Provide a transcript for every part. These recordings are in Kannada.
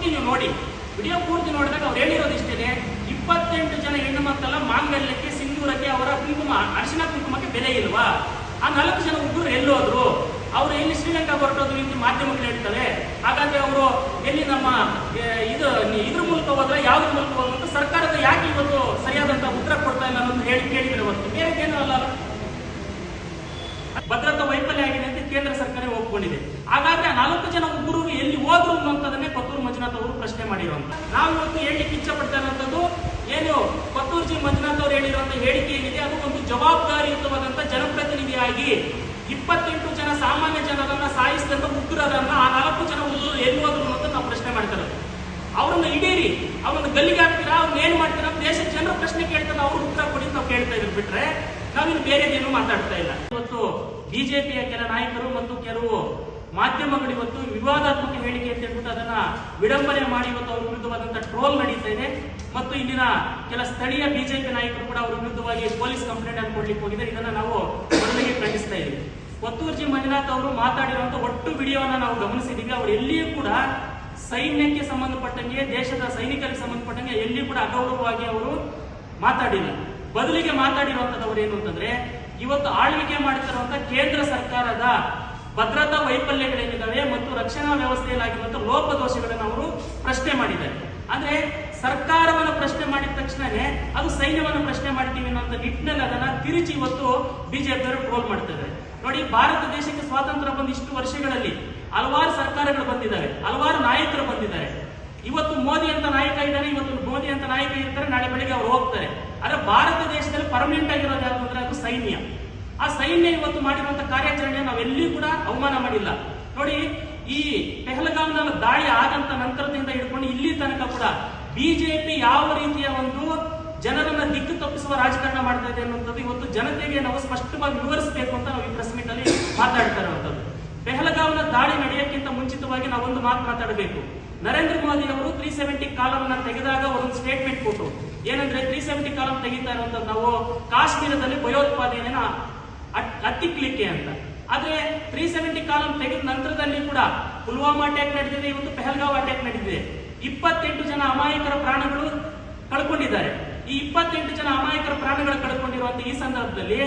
ಪೂರ್ತಿ ನೀವು ನೋಡಿ. ವಿಡಿಯೋ ಪೂರ್ತಿ ನೋಡಿದಾಗ ಅವ್ರು ಹೇಳಿರೋದು ಇಷ್ಟೇ ಇಪ್ಪತ್ತೆಂಟು ಜನ ಹೆಣ್ಣು ಮಕ್ಕಳ ಮಾಂಗಲ್ಯಕ್ಕೆ, ಸಿಂಧೂರಕ್ಕೆ, ಅವರ ಕುಂಕುಮ, ಅರಿಶಿನ ಕುಂಕುಮಕ್ಕೆ ಬೆಲೆ ಇಲ್ವಾ? ಆ ನಾಲ್ಕು ಜನ ಹುಡುಗರು ಎಲ್ಲೋದ್ರು ಅವರು ಎಲ್ಲಿ ಶ್ರೀಲಂಕಾ ಹೊರಟೋದ್ರು ಇಂದು ಮಾಧ್ಯಮಗಳು ಹೇಳ್ತವೆ. ಹಾಗಾದ್ರೆ ಅವರು ಎಲ್ಲಿ ನಮ್ಮ ಇದು, ಇದ್ರ ಮೂಲಕ ಹೋದ್ರೆ, ಯಾವ್ದ್ರ ಮೂಲಕ ಅಂತ ಸರ್ಕಾರದ ಯಾಕೆ ಇವತ್ತು ಸರಿಯಾದಂತ ಉತ್ತರ ಕೊಡ್ತಾ ಇಲ್ಲ ಅನ್ನೋದು ಹೇಳಿ ಕೇಳಿದ್ರೆ ಹೊರತು. ಬೇರೆ ಏನೂ ಅಲ್ಲ ಭದ್ರತಾ ವೈಫಲ್ಯ ಆಗಿದೆ ಅಂತ ಕೇಂದ್ರ ಸರ್ಕಾರ ಒಪ್ಕೊಂಡಿದೆ. ಹಾಗಾದ್ರೆ ನಾಲ್ಕು ಜನ ಉಗ್ರರು ಎಲ್ಲಿ ಹೋದ್ರು ಅನ್ನುವಂಥದ್ದನ್ನೇ ಕೊತ್ತೂರು ಮಂಜುನಾಥ್ ಅವರು ಪ್ರಶ್ನೆ ಮಾಡಿರುವಂತ. ನಾವು ಇವತ್ತು ಹೇಳಲಿಕ್ಕೆ ಇಚ್ಛೆ ಪಡ್ತಾ ಇರುವಂತದ್ದು ಏನು ಕೊತ್ತೂರು ಜಿ ಮಂಜುನಾಥ್ ಅವರು ಹೇಳಿರುವಂತ ಹೇಳಿಕೆ ಏನಿದೆ? ಅದು ಒಂದು ಜವಾಬ್ದಾರಿಯುತವಾದಂತ ಜನಪ್ರತಿನಿಧಿಯಾಗಿ ಇಪ್ಪತ್ತೆಂಟು ಜನ ಸಾಮಾನ್ಯ ಜನರನ್ನ ಸಾಯಿಸಿದಂತ ಉಗ್ರರನ್ನ ಆ ನಾಲ್ಕು ಜನ ಉಗ್ರರು ಎಲ್ಲಿ ಹೋದ್ರು ಅಂತ ನಾವು ಪ್ರಶ್ನೆ ಮಾಡ್ತಾರೆ. ಅವ್ರನ್ನ ಇಡೀರಿ ಅವ್ರನ್ನ ಗಲ್ಲಿಗೆ ಹಾಕ್ತೀರಾ? ಅವ್ರನ್ನ ಏನ್ ಮಾಡ್ತೀರಾ? ದೇಶದ ಜನರ ಪ್ರಶ್ನೆ ಕೇಳ್ತಾರೆ ಅವ್ರು ಉತ್ತರ ಕೊಡಿ ನಾವು ಕೇಳ್ತಾ ಇದ್ರು ಬಿಟ್ರೆ ನಾವಿನ್ನು ಬೇರೆದೇನು ಮಾತಾಡ್ತಾ ಇಲ್ಲ. ಇವತ್ತು ಬಿಜೆಪಿಯ ಕೆಲ ನಾಯಕರು ಮತ್ತು ಕೆಲವು ಮಾಧ್ಯಮಗಳು ಇವತ್ತು ವಿವಾದಾತ್ಮಕ ಹೇಳಿಕೆ ಅಂತ ಹೇಳ್ಬಿಟ್ಟು ಅದನ್ನ ವಿಡಂಬನೆ ಮಾಡಿ ಇವತ್ತು ಅವ್ರ ವಿರುದ್ಧವಾದಂತಹ ಟ್ರೋಲ್ ನಡೀತಾ ಇದೆ. ಮತ್ತು ಇಲ್ಲಿನ ಕೆಲ ಸ್ಥಳೀಯ ಬಿಜೆಪಿ ನಾಯಕರು ಕೂಡ ಅವರ ವಿರುದ್ಧವಾಗಿ ಪೊಲೀಸ್ ಕಂಪ್ಲೇಂಟ್ ಅನ್ನು ಕೊಡ್ಲಿಕ್ಕೆ ಹೋಗಿದ್ದಾರೆ. ಇದನ್ನ ನಾವು ಮೊದಲಿಗೆ ಖಂಡಿಸ್ತಾ ಇದ್ದೀವಿ. ಒತ್ತೂರ್ಜಿ ಮಂಜುನಾಥ್ ಅವರು ಮಾತಾಡಿರುವಂತ ಒಟ್ಟು ವಿಡಿಯೋನ ನಾವು ಗಮನಿಸಿದೀವಿ ಅವರು ಎಲ್ಲಿಯೂ ಕೂಡ ಸೈನ್ಯಕ್ಕೆ ಸಂಬಂಧಪಟ್ಟಂಗೆ, ದೇಶದ ಸೈನಿಕರಿಗೆ ಸಂಬಂಧಪಟ್ಟಂಗೆ ಎಲ್ಲಿ ಕೂಡ ಅಗೌರವವಾಗಿ ಅವರು ಮಾತಾಡಿಲ್ಲ. ಬದಲಿಗೆ ಮಾತಾಡಿರುವಂತದವ್ರು ಏನು ಅಂತಂದ್ರೆ, ಇವತ್ತು ಆಳ್ವಿಕೆ ಮಾಡ್ತಿರುವಂತ ಕೇಂದ್ರ ಸರ್ಕಾರದ ಭದ್ರತಾ ವೈಫಲ್ಯಗಳೇನಿದ್ದಾವೆ ಮತ್ತು ರಕ್ಷಣಾ ವ್ಯವಸ್ಥೆಯಲ್ಲಾಗಿರುವಂತಹ ಲೋಪದೋಷಗಳನ್ನು ಅವರು ಪ್ರಶ್ನೆ ಮಾಡಿದ್ದಾರೆ. ಅಂದ್ರೆ ಸರ್ಕಾರವನ್ನು ಪ್ರಶ್ನೆ ಮಾಡಿದ ತಕ್ಷಣನೇ ಅದು ಸೈನ್ಯವನ್ನು ಪ್ರಶ್ನೆ ಮಾಡ್ತೀವಿ ಅನ್ನೋ ನಿಟ್ಟಿನಲ್ಲಿ ಅದನ್ನ ತಿರುಚಿ ಇವತ್ತು ಬಿಜೆಪಿಯವರು ಟ್ರೋಲ್ ಮಾಡ್ತಿದ್ದಾರೆ ನೋಡಿ, ಭಾರತ ದೇಶಕ್ಕೆ ಸ್ವಾತಂತ್ರ್ಯ ಬಂದ ಇಷ್ಟು ವರ್ಷಗಳಲ್ಲಿ ಹಲವಾರು ಸರ್ಕಾರಗಳು ಬಂದಿದ್ದಾರೆ ಹಲವಾರು ನಾಯಕರು ಬಂದಿದ್ದಾರೆ. ಇವತ್ತು ಮೋದಿ ಅಂತ ನಾಯಕ ಇದ್ದಾರೆ, ಇವತ್ತು ಮೋದಿ ಅಂತ ನಾಯಕ ಇರ್ತಾರೆ, ನಾಳೆ ಬೆಳಿಗ್ಗೆ ಅವ್ರು ಹೋಗ್ತಾರೆ. ಆದ್ರೆ ಭಾರತ ದೇಶದಲ್ಲಿ ಪರ್ಮನೆಂಟ್ ಆಗಿರೋದು ಯಾವುದು ಅಂದ್ರೆ ಅದು ಸೈನ್ಯ. ಆ ಸೈನ್ಯ ಇವತ್ತು ಮಾಡಿರುವಂತಹ ಕಾರ್ಯಾಚರಣೆ ನಾವೆಲ್ಲಿ ಕೂಡ ಅವಮಾನ ಮಾಡಿಲ್ಲ. ನೋಡಿ, ಈ ಪೆಹಲಗಾಂ ದಾಳಿ ಆದಂತ ನಂತರದಿಂದ ಹಿಡ್ಕೊಂಡು ಇಲ್ಲಿ ತನಕ ಕೂಡ ಬಿಜೆಪಿ ಯಾವ ರೀತಿಯ ಒಂದು ಜನರನ್ನ ದಿಕ್ಕು ತಪ್ಪಿಸುವ ರಾಜಕಾರಣ ಮಾಡ್ತಾ ಇದೆ ಅನ್ನುವಂಥದ್ದು ಇವತ್ತು ಜನತೆಗೆ ನಾವು ಸ್ಪಷ್ಟವಾಗಿ ವಿವರಿಸಬೇಕು ಅಂತ ನಾವು ಈ ಪ್ರೆಸ್ ಮೀಟ್ ಅಲ್ಲಿ ಮಾತಾಡ್ತಾ ಇರುವಂತದ್ದು ಪೆಹಲಗಾಂನ ದಾಳಿ ನಡೆಯಕ್ಕಿಂತ ಮುಂಚಿತವಾಗಿ ನಾವೊಂದು ಮಾತು ಮಾತಾಡಬೇಕು. ನರೇಂದ್ರ ಮೋದಿ ಅವರು ತ್ರೀ ಸೆವೆಂಟಿ ಕಾಲಮ್ ತೆಗೆದಾಗ ಒಂದು ಸ್ಟೇಟ್ಮೆಂಟ್ ಕೊಟ್ಟು, ಏನಂದ್ರೆ ತ್ರೀ ಸೆವೆಂಟಿ ಕಾಲಂ ತೆಗಿತಾ ಇರುವಂತದ್ದು ನಾವು ಕಾಶ್ಮೀರದಲ್ಲಿ ಭಯೋತ್ಪಾದನೆಯನ್ನ ಹತ್ತಿಕ್ಲಿಕ್ಕೆ ಅಂತ. ಆದ್ರೆ ತ್ರೀ ಸೆವೆಂಟಿ ಕಾಲಂ ತೆಗೆದ ನಂತರದಲ್ಲಿ ಕೂಡ ಪುಲ್ವಾಮಾ ಅಟ್ಯಾಕ್ ನಡೆದಿದೆ, ಇವತ್ತು ಪೆಹಲ್ಗಾವ್ ಅಟ್ಯಾಕ್ ನಡೆದಿದೆ. ಇಪ್ಪತ್ತೆಂಟು ಜನ ಅಮಾಯಕರ ಪ್ರಾಣಗಳು ಕಳ್ಕೊಂಡಿದ್ದಾರೆ. ಈ ಇಪ್ಪತ್ತೆಂಟು ಜನ ಅಮಾಯಕರ ಪ್ರಾಣಗಳು ಕಳ್ಕೊಂಡಿರುವಂತ ಈ ಸಂದರ್ಭದಲ್ಲಿ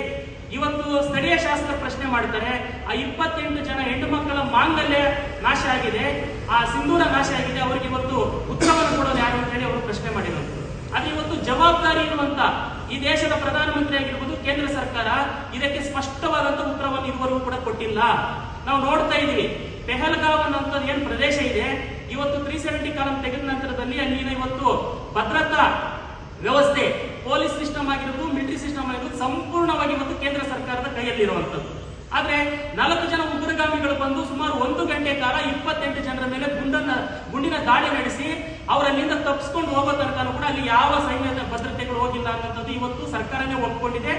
ಇವತ್ತು ಸ್ಥಳೀಯ ಶಾಸಕರು ಪ್ರಶ್ನೆ ಮಾಡ್ತಾರೆ, ಆ ಇಪ್ಪತ್ತೆಂಟು ಜನ ಹೆಣ್ಣು ಮಕ್ಕಳ ಮಾಂಗಲ್ಯ ನಾಶ ಆಗಿದೆ, ಆ ಸಿಂಧೂರ ನಾಶ ಆಗಿದೆ, ಅವರಿಗೆ ಇವತ್ತು ಉತ್ತರವನ್ನು ಕೊಡೋದು ಯಾರು ಅಂತ ಹೇಳಿ ಅವರು ಪ್ರಶ್ನೆ ಮಾಡಿರುವಂತದ್ದು ಅದು ಇವತ್ತು ಜವಾಬ್ದಾರಿ ಇರುವಂತ ಈ ದೇಶದ ಪ್ರಧಾನಮಂತ್ರಿ ಆಗಿರ್ಬೋದು ಕೇಂದ್ರ ಸರ್ಕಾರ. ಇದಕ್ಕೆ ಸ್ಪಷ್ಟವಾದಂತ ಉತ್ತರವನ್ನು ಇದುವರೆಗೂ ಕೂಡ ಕೊಟ್ಟಿಲ್ಲ. ನಾವು ನೋಡ್ತಾ ಇದೀವಿ ಪೆಹಲ್ಗಾವ್ ಅನ್ನೋಂಥದ್ದು ಏನ್ ಪ್ರದೇಶ ಇದೆ? ಇವತ್ತು ತ್ರೀ ಸೆವೆಂಟಿ ಕಾಲಂ ತೆಗೆದ ನಂತರದಲ್ಲಿ ಅಲ್ಲಿನ ಇವತ್ತು ಭದ್ರತಾ ವ್ಯವಸ್ಥೆ, ಪೊಲೀಸ್ ಸಿಸ್ಟಮ್ ಆಗಿರ್ಬೋದು, ಮಿಲಿಟರಿ ಸಿಸ್ಟಮ್ ಆಗಿರ್ಬೋದು, ಸಂಪೂರ್ಣವಾಗಿ ಇವತ್ತು ಕೇಂದ್ರ ಸರ್ಕಾರದ ಕೈಯಲ್ಲಿರುವಂತದ್ದು ಆದ್ರೆ ನಾಲ್ಕು ಜನ ಉಗ್ರಗಾಮಿಗಳು ಬಂದು ಸುಮಾರು ಒಂದು ಗಂಟೆ ಕಾಲ ಇಪ್ಪತ್ತೆಂಟು ಜನರ ಮೇಲೆ ಗುಂಡನ್ನ, ಗುಂಡಿನ ದಾಳಿ ನಡೆಸಿ ಅವರಲ್ಲಿಂದ ತಪ್ಪಿಸ್ಕೊಂಡು ಹೋಗೋ ತನಕ ಕೂಡ ಅಲ್ಲಿ ಯಾವ ಇವತ್ತು ಸರ್ಕಾರನೇ ಒಪ್ಕೊಂಡಿದೆ.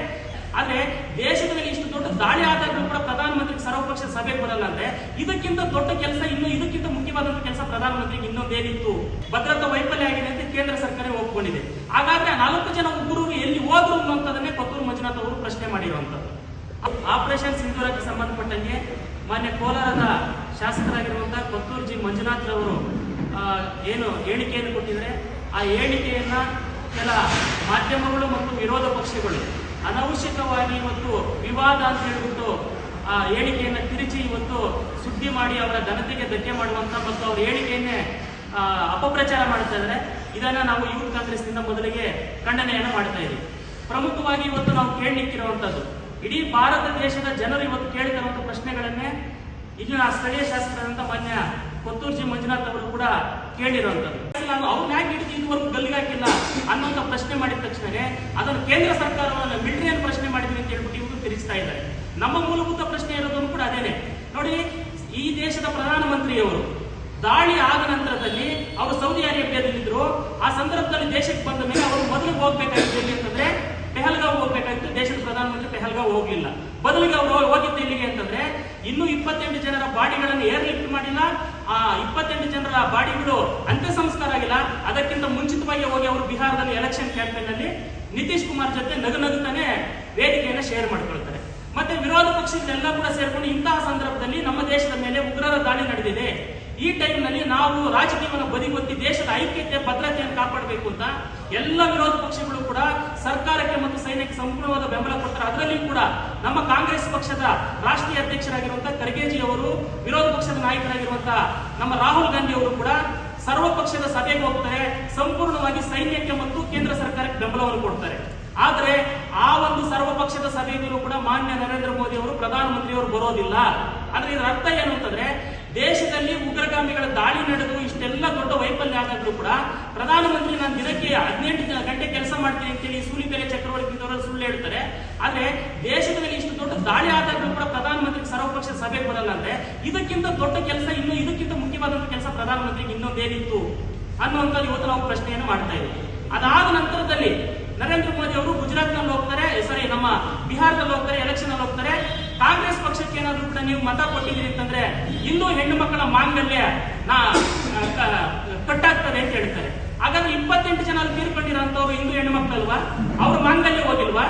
ಆದ್ರೆ ದೇಶದಲ್ಲಿ ಇಷ್ಟು ದೊಡ್ಡ ದಾಳಿ ಆದಾಗ ಕೂಡ ಪ್ರಧಾನಮಂತ್ರಿ ಸರ್ವಪಕ್ಷ ಸಭೆಗೆ ಬರಲ್ಲ ಅಂದ್ರೆ ಇದಕ್ಕಿಂತ ದೊಡ್ಡ ಕೆಲಸ ಇನ್ನು ಇದಕ್ಕಿಂತ ಮುಖ್ಯವಾದಂತ ಕೆಲಸ ಪ್ರಧಾನಮಂತ್ರಿಗೆ ಇನ್ನೊಂದೇನಿತ್ತು. ಭದ್ರತಾ ವೈಫಲ್ಯ ಆಗಿದೆ ಅಂತ ಕೇಂದ್ರ ಸರ್ಕಾರ ಒಪ್ಕೊಂಡಿದೆ. ಹಾಗಾದ್ರೆ ನಾಲ್ಕು ಜನ ಉಗ್ರರು ಎಲ್ಲಿ ಹೋದ್ರು ಅನ್ನೋಂಥದನ್ನೇ ಕೊತ್ತೂರು ಮಂಜುನಾಥ್ ಅವರು ಪ್ರಶ್ನೆ ಮಾಡಿರುವಂತದ್ದು ಆಪರೇಷನ್ ಸಿಂಧೂರಕ್ಕೆ ಸಂಬಂಧಪಟ್ಟಂಗೆ ಮಾನ್ಯ ಕೋಲಾರದ ಶಾಸಕರಾಗಿರುವಂತಹ ಕೊತ್ತೂರು ಜಿ ಮಂಜುನಾಥ್ ಅವರು ಏನು ಹೇಳಿಕೆಯನ್ನು ಕೊಟ್ಟಿದ್ದಾರೆ. ಆ ಹೇಳಿಕೆಯನ್ನ ಕೆಲ ಮಾಧ್ಯಮಗಳು ಮತ್ತು ವಿರೋಧ ಪಕ್ಷಗಳು ಅನವಶ್ಯಕವಾಗಿ ಇವತ್ತು ವಿವಾದ ಅಂತ ಹೇಳ್ಬಿಟ್ಟು, ಆ, ಹೇಳಿಕೆಯನ್ನು ತಿರುಚಿ ಇವತ್ತು ಸುದ್ದಿ ಮಾಡಿ ಅವರ ಘನತೆಗೆ ಧಕ್ಕೆ ಮಾಡುವಂತ ಮತ್ತು ಅವರ ಹೇಳಿಕೆಯನ್ನೇ ಅಪಪ್ರಚಾರ ಮಾಡ್ತಾ ಇದ್ದಾರೆ ಇದನ್ನ ನಾವು ಯೂತ್ ಕಾಂಗ್ರೆಸ್ನಿಂದ ಮೊದಲಿಗೆ ಖಂಡನೆಯನ್ನು ಮಾಡ್ತಾ ಇದ್ದೀವಿ ಪ್ರಮುಖವಾಗಿ ಇವತ್ತು ನಾವು ಕೇಳಲಿಕ್ಕಿರುವಂತದ್ದು, ಇಡೀ ಭಾರತ ದೇಶದ ಜನರು ಇವತ್ತು ಕೇಳಿದಂತ ಪ್ರಶ್ನೆಗಳನ್ನೇ ಇಲ್ಲಿನ ಸ್ಥಳೀಯ ಶಾಸಕರಾದಂತ ಮಾನ್ಯ ಕೊತ್ತೂರ್ಜಿ ಮಂಜುನಾಥ್ ಅವರು ಕೂಡ ಕೇಳಿರುವಂತದ್ದು ನಾನು ಅವ್ರನ್ನ ಯಾಕೆ ಹಿಡಿದು ಇದುವರೆಗೂ ಗಲ್ಲಿಗೆ ಹಾಕಿಲ್ಲ ಅನ್ನೋಂಥ ಪ್ರಶ್ನೆ ಮಾಡಿದ ತಕ್ಷಣವೇ ಅದನ್ನು ಕೇಂದ್ರ ಸರ್ಕಾರವನ್ನ ಮಿಲಿಟರಿಯನ್ನು ಪ್ರಶ್ನೆ ಮಾಡಿದ್ವಿ ಅಂತ ಹೇಳ್ಬಿಟ್ಟು ಇವರು ತಿರುಗಿಸ್ತಾ ಇದ್ದಾರೆ. ನಮ್ಮ ಮೂಲಭೂತ ಪ್ರಶ್ನೆ ಇರೋದನ್ನು ಕೂಡ ಅದೇನೆ. ನೋಡಿ, ಈ ದೇಶದ ಪ್ರಧಾನಮಂತ್ರಿಯವರು ದಾಳಿ ಆದ ನಂತರದಲ್ಲಿ ಅವರು ಸೌದಿ ಅರೇಬಿಯಾದಲ್ಲಿದ್ದರು ಆ ಸಂದರ್ಭದಲ್ಲಿ ದೇಶಕ್ಕೆ ಬಂದ ಮೇಲೆ ಅವರು ಮೊದಲು ಹೋಗ್ಬೇಕಾಗಿತ್ತು ಎಲ್ಲಿ ಅಂತಂದ್ರೆ ಪೆಹಲ್ಗಾವ್ ಹೋಗ್ಬೇಕಾಗಿತ್ತು. ದೇಶದ ಪ್ರಧಾನಮಂತ್ರಿ ಪೆಹಲ್ಗಾವ್ ಹೋಗ್ಲಿಲ್ಲ. ಬದಲಿಗೆ ಅವರು ಹೋಗಿದ್ದು ಎಲ್ಲಿಗೆ ಅಂತಂದ್ರೆ ಇನ್ನೂ ಇಪ್ಪತ್ತೆಂಟು ಜನರ ಬಾಡಿಗಳನ್ನು ಏರ್ ಲಿಫ್ಟ್ ಮಾಡಿಲ್ಲ. ಆ ಇಪ್ಪತ್ತೆಂಟು ಜನರ ಬಾಡಿಗಳು ಅಂತ್ಯ ಸಂಸ್ಕಾರ ಆಗಿಲ್ಲ. ಅದಕ್ಕಿಂತ ಮುಂಚಿತವಾಗಿ ಹೋಗಿ ಅವರು ಬಿಹಾರದಲ್ಲಿ ಎಲೆಕ್ಷನ್ ಕ್ಯಾಂಪೇನ್ ಅಲ್ಲಿ ನಿತೀಶ್ ಕುಮಾರ್ ಜೊತೆ ನಗು ನಗುತ್ತಾನೆ ವೇದಿಕೆಯನ್ನು ಶೇರ್ ಮಾಡ್ಕೊಳ್ತಾರೆ. ಮತ್ತೆ ವಿರೋಧ ಪಕ್ಷಗಳೆಲ್ಲ ಕೂಡ ಸೇರ್ಕೊಂಡು ಇಂತಹ ಸಂದರ್ಭದಲ್ಲಿ ನಮ್ಮ ದೇಶದ ಮೇಲೆ ಉಗ್ರರ ದಾಳಿ ಈ ಟೈಮ್ನಲ್ಲಿ ನಾವು ರಾಜಕೀಯವನ್ನು ಬದಿಗೊತ್ತಿ ದೇಶದ ಐಕ್ಯತೆ, ಭದ್ರತೆಯನ್ನು ಕಾಪಾಡಬೇಕು ಅಂತ ಎಲ್ಲ ವಿರೋಧ ಪಕ್ಷಗಳು ಕೂಡ ಸರ್ಕಾರಕ್ಕೆ ಮತ್ತು ಸೈನ್ಯಕ್ಕೆ ಸಂಪೂರ್ಣವಾದ ಬೆಂಬಲ ಕೊಡ್ತಾರೆ. ಅದರಲ್ಲಿ ಕೂಡ ನಮ್ಮ ಕಾಂಗ್ರೆಸ್ ಪಕ್ಷದ ರಾಷ್ಟ್ರೀಯ ಅಧ್ಯಕ್ಷರಾಗಿರುವಂತಹ ಖರ್ಗೆಜಿ ಅವರು, ವಿರೋಧ ಪಕ್ಷದ ನಾಯಕರಾಗಿರುವಂತಹ ನಮ್ಮ ರಾಹುಲ್ ಗಾಂಧಿ ಅವರು ಕೂಡ ಸರ್ವ ಪಕ್ಷದ ಸಭೆಗೆ ಹೋಗ್ತಾರೆ. ಸಂಪೂರ್ಣವಾಗಿ ಸೈನ್ಯಕ್ಕೆ ಮತ್ತು ಕೇಂದ್ರ ಸರ್ಕಾರಕ್ಕೆ ಬೆಂಬಲವನ್ನು ಕೊಡ್ತಾರೆ. ಆದರೆ ಆ ಒಂದು ಸರ್ವ ಪಕ್ಷದ ಕೂಡ ಮಾನ್ಯ ನರೇಂದ್ರ ಮೋದಿ ಅವರು ಪ್ರಧಾನಮಂತ್ರಿಯವರು ಬರೋದಿಲ್ಲ. ಅಂದ್ರೆ ಇದರ ಅರ್ಥ ಏನು ಅಂತಂದ್ರೆ ದೇಶದಲ್ಲಿ ಉಗ್ರಗಾಮಿಗಳ ದಾಳಿ ನಡೆದು ಇಷ್ಟೆಲ್ಲ ದೊಡ್ಡ ವೈಫಲ್ಯ ಆದಾಗಲೂ ಕೂಡ ಪ್ರಧಾನಮಂತ್ರಿ ನಾನು ದಿನಕ್ಕೆ ಹದಿನೆಂಟು ಗಂಟೆ ಕೆಲಸ ಮಾಡ್ತೀನಿ ಅಂತೇಳಿ ಸೂಲಿಬೆಲೆ ಚಕ್ರವರ್ತಿ ಸುಳ್ಳು ಹೇಳ್ತಾರೆ ಆದ್ರೆ ದೇಶದಲ್ಲಿ ಇಷ್ಟು ದೊಡ್ಡ ದಾಳಿ ಆದಾಗಲೂ ಕೂಡ ಪ್ರಧಾನಮಂತ್ರಿ ಸರ್ವಪಕ್ಷ ಸಭೆ ಬರಲ್ಲ ಅಂದ್ರೆ ಇದಕ್ಕಿಂತ ದೊಡ್ಡ ಕೆಲಸ ಇನ್ನು ಇದಕ್ಕಿಂತ ಮುಖ್ಯವಾದಂತಹ ಕೆಲಸ ಪ್ರಧಾನಮಂತ್ರಿಗೆ ಇನ್ನೊಂದೇನಿತ್ತು ಅನ್ನುವಂತ ಇವತ್ತು ನಾವು ಪ್ರಶ್ನೆಯನ್ನು ಮಾಡ್ತಾ ಇದ್ದೀವಿ. ಅದಾದ ನಂತರದಲ್ಲಿ ನರೇಂದ್ರ ಮೋದಿ ಅವರು ಗುಜರಾತ್ನಲ್ಲಿ ಹೋಗ್ತಾರೆ, ಸಾರಿ ನಮ್ಮ ಬಿಹಾರದಲ್ಲಿ ಹೋಗ್ತಾರೆ ಎಲೆಕ್ಷನ್ ಅಲ್ಲಿ ಹೋಗ್ತಾರೆ. ಕಾಂಗ್ರೆಸ್ ಪಕ್ಷಕ್ಕೆ ಏನಾದ್ರು ಕೂಡ ನೀವು ಮತ ಕೊಟ್ಟಿದ್ದೀರಿ ಅಂತಂದ್ರೆ ಇನ್ನೂ ಹೆಣ್ಣು ಮಕ್ಕಳ ಮಾಂಗಲ್ಯ ನಾ ಕಟ್ಟಾಗ್ತದೆ ಅಂತ ಹೇಳ್ತಾರೆ. ಹಾಗಾದ್ರೆ ಇಪ್ಪತ್ತೆಂಟು ಜನ ತೀರ್ಕೊಂಡಿರೋಂಥವ್ರು ಹಿಂದೂ ಹೆಣ್ಣು ಮಕ್ಕಳಲ್ವಾ? ಅವ್ರ ಮಾಂಗಲ್ಯ ಹೋಗಿಲ್ವಾ?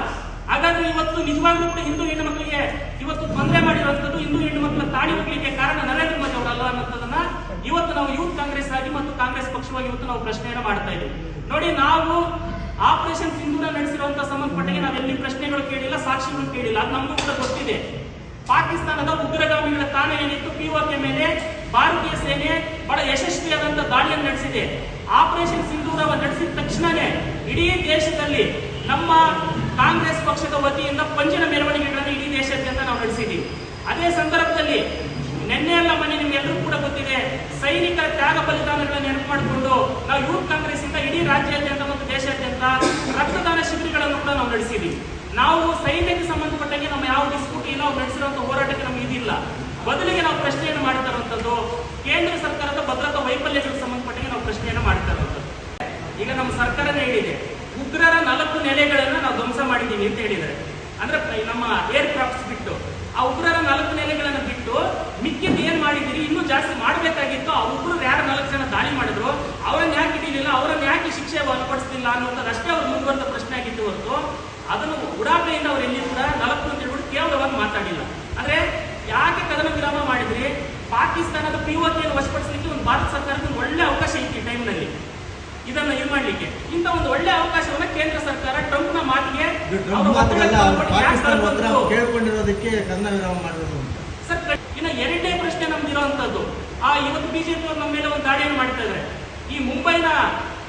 ಹಾಗಾದ್ರೆ ಇವತ್ತು ನಿಜವಾಗ್ಲೂ ಕೂಡ ಹಿಂದೂ ಹೆಣ್ಣು ಮಕ್ಕಳಿಗೆ ಇವತ್ತು ತೊಂದರೆ ಮಾಡಿರುವಂತದ್ದು ಹಿಂದೂ ಹೆಣ್ಣು ಮಕ್ಕಳ ತಾಳಿ ಹೋಗ್ಲಿಕ್ಕೆ ಕಾರಣ ನರೇಂದ್ರ ಮೋದಿ ಅವರಲ್ಲ ಅನ್ನೋದನ್ನ ಇವತ್ತು ನಾವು ಯೂತ್ ಕಾಂಗ್ರೆಸ್ ಆಗಿ ಮತ್ತು ಕಾಂಗ್ರೆಸ್ ಪಕ್ಷವಾಗಿ ಇವತ್ತು ನಾವು ಪ್ರಶ್ನೆಯನ್ನು ಮಾಡ್ತಾ ಇದ್ದೀವಿ. ನೋಡಿ, ನಾವು ಆಪರೇಷನ್ ಸಿಂಧೂರ ನಡೆಸಿರುವಂತ ಸಂಬಂಧಪಟ್ಟಿಗೆ ನಾವೆಲ್ಲಿ ಪ್ರಶ್ನೆಗಳು ಕೇಳಿಲ್ಲ ಸಾಕ್ಷಿಗಳು ಕೇಳಿಲ್ಲ. ಅದು ನಮಗೂ ಕೂಡ ಗೊತ್ತಿದೆ ಪಾಕಿಸ್ತಾನದ ಉಗ್ರಗಾಮಿಗಳ ತಾಣ ಏನಿತ್ತು ಪಿಒಕೆ ಮೇಲೆ ಭಾರತೀಯ ಸೇನೆ ಬಹಳ ಯಶಸ್ವಿಯಾದಂತ ದಾಳಿಯನ್ನು ನಡೆಸಿದೆ. ಆಪರೇಷನ್ ಸಿಂಧೂರವ ನಡೆಸಿದ ತಕ್ಷಣನೇ ಇಡೀ ದೇಶದಲ್ಲಿ ನಮ್ಮ ಕಾಂಗ್ರೆಸ್ ಪಕ್ಷದ ವತಿಯಿಂದ ಪಂಜಿನ ಮೆರವಣಿಗೆಗಳನ್ನು ಇಡೀ ದೇಶಾದ್ಯಂತ ನಾವು ನಡೆಸಿದ್ದೀವಿ. ಅದೇ ಸಂದರ್ಭದಲ್ಲಿ ನಿನ್ನೆ ಎಲ್ಲ ಮನೆ ನಿಮ್ಗೆಲ್ಲರೂ ಕೂಡ ಗೊತ್ತಿದೆ, ಸೈನಿಕರ ತ್ಯಾಗ ಬಲಿದಾನಗಳನ್ನು ನೆನಪು ಮಾಡಿಕೊಂಡು ನಾವು ಯೂತ್ ಕಾಂಗ್ರೆಸ್ ಇಂದ ಇಡೀ ರಾಜ್ಯಾದ್ಯಂತ ಮತ್ತು ದೇಶಾದ್ಯಂತ ರಕ್ತದಾನ ಶಿಬಿರಗಳನ್ನು ಕೂಡ ನಾವು ನಡೆಸಿದ್ದೀವಿ. ನಾವು ಸೈನ್ಯಕ್ಕೆ ಸಂಬಂಧಪಟ್ಟಂಗೆ ನಮ್ಮ ಯಾವ ನಾವು ನಡೆಸಿರುವಂತಹ ಹೋರಾಟಕ್ಕೆ ನಮ್ಗೆ ಇದಿಲ್ಲ. ಬದಲಿಗೆ ನಾವು ಪ್ರಶ್ನೆಯನ್ನು ಮಾಡ್ತಾ ಇರುವಂತದ್ದು ಕೇಂದ್ರ ಸರ್ಕಾರದ ಭದ್ರತಾ ವೈಫಲ್ಯಗಳಿಗೆ ಸಂಬಂಧಪಟ್ಟಂಗೆ ನಾವು ಪ್ರಶ್ನೆಯನ್ನು ಮಾಡ್ತಾ ಈಗ ನಮ್ಮ ಸರ್ಕಾರನೇ ಹೇಳಿದೆ, ಉಗ್ರರ ನಾಲ್ಕು ನೆಲೆಗಳನ್ನ ನಾವು ಧ್ವಂಸ ಮಾಡಿದ್ದೀವಿ ಅಂತ ಹೇಳಿದ್ದಾರೆ. ಅಂದ್ರೆ ನಮ್ಮ ಏರ್ ಕ್ರಾಫ್ಟ್ಸ್ ಬಿಟ್ಟು, ಆ ಉಗ್ರರ ನಾಲ್ಕು ನೆಲೆಗಳನ್ನ ಬಿಟ್ಟು ಮಿಕ್ಕಿದ್ದು ಏನ್ ಮಾಡಿದ್ದೀರಿ? ಇನ್ನೂ ಜಾಸ್ತಿ ಮಾಡಬೇಕಾಗಿತ್ತು. ಆ ಉಗ್ರರು ಯಾರು ನಾಲ್ಕು ಜನ ದಾಳಿ ಮಾಡಿದ್ರು? ಅವರನ್ನ ಯಾಕೆ ಹಿಡಿಲಿಲ್ಲ? ಅವರನ್ನ ಯಾಕೆ ಶಿಕ್ಷೆ ಒಳಪಡಿಸ್ತಿಲ್ಲ ಅನ್ನೋದು ಅಷ್ಟೇ ಅವ್ರು ಮುಂದುವರೆದ ಪ್ರಶ್ನೆ ಆಗಿತ್ತು ಹೊರತು. ಅದನ್ನು ಉಡಾಪೆಯಿಂದ ಅವ್ರು ಎಲ್ಲಿ ಕೂಡ ನಾಲ್ಕು ಅಂತ ಹೇಳ್ಬಿಟ್ಟು ಕೇವಲವಾಗಿ ಮಾತಾಡಿಲ್ಲ. ಅಂದ್ರೆ ಯಾಕೆ ಕದನ ವಿರಾಮ ಮಾಡಿದ್ರಿ? ಪಾಕಿಸ್ತಾನದ ಪಿಒಕೆಯನ್ನು ವಶಪಡಿಸಲಿಕ್ಕೆ ಒಂದು ಭಾರತ ಸರ್ಕಾರಕ್ಕೆ ಒಂದು ಒಳ್ಳೆ ಅವಕಾಶ ಇತ್ತು ಈ ಟೈಮ್ನಲ್ಲಿ ಇದನ್ನ ಇದು ಮಾಡ್ಲಿಕ್ಕೆ. ಇಂಥ ಒಂದು ಒಳ್ಳೆ ಅವಕಾಶವನ್ನ ಕೇಂದ್ರ ಸರ್ಕಾರ ಟ್ರಂಪ್ನ ಮಾತಿಗೆ? ಕೇಳ್ಕೊಂಡಿರೋದಕ್ಕೆ ಕದನ ವಿರಾಮ ಮಾಡಿರೋದು ಸರ್ ಇನ್ನ ಎರಡನೇ ಪ್ರಶ್ನೆ ನಮ್ದು ಇರುವಂತದ್ದು ಆ ಇವತ್ತು ಬಿಜೆಪಿ ಅವರು ನಮ್ಮ ಮೇಲೆ ಒಂದು ದಾಳಿಯನ್ನು ಮಾಡ್ತಾ ಇದ್ದಾರೆ ಈ ಮುಂಬೈನ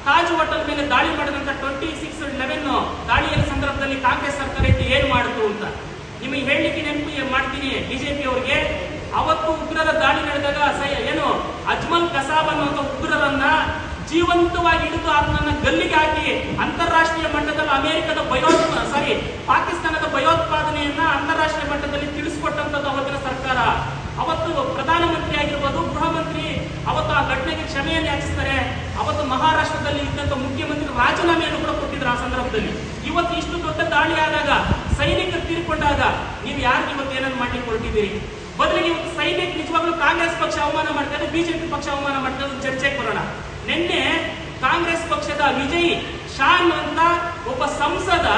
ತಾಜ್ ಹೋಟೆಲ್ ಮೇಲೆ ದಾಳಿ ಮಾಡಿದಂತ ಟ್ವೆಂಟಿ ಸಿಕ್ಸ್ ಲೆವೆನ್ ದಾಳಿಯ ಸಂದರ್ಭದಲ್ಲಿ ಕಾಂಗ್ರೆಸ್ ಸರ್ಕಾರ ಏನ್ ಮಾಡಿತು ಅಂತ. ನಿಮಗೆ ಹೇಳಲಿಕ್ಕೆ ನೆನಪು ಮಾಡ್ತೀನಿ? ಬಿಜೆಪಿ ಅವರಿಗೆ, ಅವತ್ತು ಉಗ್ರರ ದಾಳಿ ನಡೆದಾಗ ಏನು, ಅಜ್ಮಲ್ ಕಸಾಬ್ ಅನ್ನುವಂಥ ಉಗ್ರರನ್ನ ಜೀವಂತವಾಗಿ ಹಿಡಿದು ಅದನ್ನ ಗಲ್ಲಿಗೆ ಹಾಕಿ ಅಂತಾರಾಷ್ಟ್ರೀಯ ಮಟ್ಟದಲ್ಲಿ ಅಮೆರಿಕದ ಭಯೋತ್ ಸಾರಿ ಪಾಕಿಸ್ತಾನದ ಭಯೋತ್ಪಾದನೆಯನ್ನ ಅಂತಾರಾಷ್ಟ್ರೀಯ ಮಟ್ಟದಲ್ಲಿ ತಿಳಿಸ್ಕೊಟ್ಟಂತದ್ದು ಅವತ್ತಿನ ಸರ್ಕಾರ. ಅವತ್ತು ಪ್ರಧಾನಮಂತ್ರಿ ಆಗಿರ್ಬೋದು ಗೃಹ ಮಂತ್ರಿ ಅವತ್ತು ಆ ಘಟನೆಗೆ ಕ್ಷಮೆಯನ್ನು ಯಾಚಿಸ್ತಾರೆ. ಅವತ್ತು ಮಹಾರಾಷ್ಟ್ರದಲ್ಲಿ ಇದ್ದಂತ ಮುಖ್ಯಮಂತ್ರಿ ರಾಜೀನಾಮೆಯನ್ನು ಕೂಡ ಕೊಟ್ಟಿದ್ರು ಆ ಸಂದರ್ಭದಲ್ಲಿ. ಇವತ್ತು ಇಷ್ಟು ದೊಡ್ಡ ದಾಳಿ ಆದಾಗ ಸೈನಿಕರು ತೀರ್ಕೊಂಡಾಗ ನೀವು ಯಾರಿಗೆ ಇವತ್ತು ಏನನ್ನು ಮಾಡ್ಲಿಕ್ಕೆ ಹೊರಟಿದ್ದೀರಿ ಬದಲಿಗೆ ಇವತ್ತು ಸೈನಿಕ ನಿಜವಾಗ್ಲೂ ಕಾಂಗ್ರೆಸ್ ಪಕ್ಷ ಅವಮಾನ ಮಾಡ್ತಾ ಇದೆ ಬಿಜೆಪಿ ಪಕ್ಷ ಅವಮಾನ ಮಾಡ್ತಾ ಇದೆ ಚರ್ಚೆಗೆ ಬರೋಣ. ನಿನ್ನೆ ಕಾಂಗ್ರೆಸ್ ಪಕ್ಷದ ವಿಜಯಿ ಶಾನ್ ಅಂತ ಒಬ್ಬ ಸಂಸದ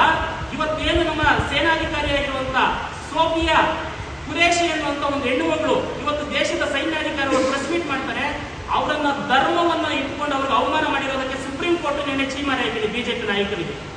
ಇವತ್ತೇನು ನಮ್ಮ ಸೇನಾಧಿಕಾರಿಯಾಗಿರುವಂತ ಸೋಫಿಯಾ ಕುರೇಶಿ ಅನ್ನುವಂತ ಒಂದು ಹೆಣ್ಣು ಮಗಳು ಇವತ್ತು ದೇಶದ ಸೈನ್ಯಾಧಿಕಾರಿ ಪ್ರೆಸ್ ಮೀಟ್ ಮಾಡ್ತಾರೆ. ಅವರನ್ನ ಧರ್ಮವನ್ನ ಇಟ್ಕೊಂಡು ಅವ್ರಿಗೆ ಅವಮಾನ ಮಾಡಿರೋದಕ್ಕೆ ಸುಪ್ರೀಂ ಕೋರ್ಟ್ ನಿನ್ನೆ ಚೀಮಾರಿ ಹಾಕಿದೆ ಬಿಜೆಪಿ ನಾಯಕರಿಗೆ.